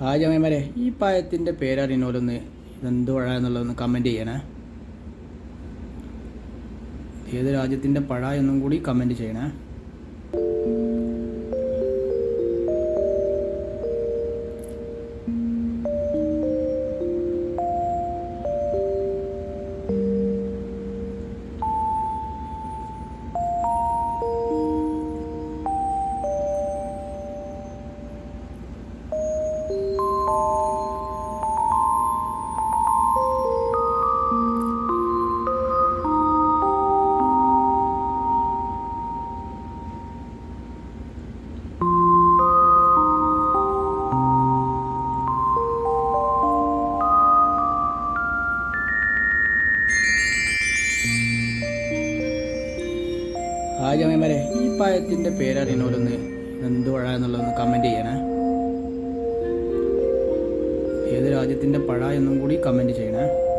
Hi ജമയമാരെ ഈ പായത്തിന്റെ പേരറിയുന്നവരൊന്ന് ഇതെന്ത് പഴ എന്നുള്ളതൊന്ന് കമന്റ് ചെയ്യണേ. ഏത് രാജ്യത്തിന്റെ പഴ എന്നും കൂടി കമന്റ് ചെയ്യണേ. ജമയമാരെ ഈ പായത്തിന്റെ പേരറിയുന്നോലൊന്ന് ഇതെന്ത് പഴ എന്നുള്ളതൊന്ന് കമന്റ് ചെയ്യണേ. ഏത് രാജ്യത്തിന്റെ പഴ എന്നും കൂടി കമന്റ് ചെയ്യണേ.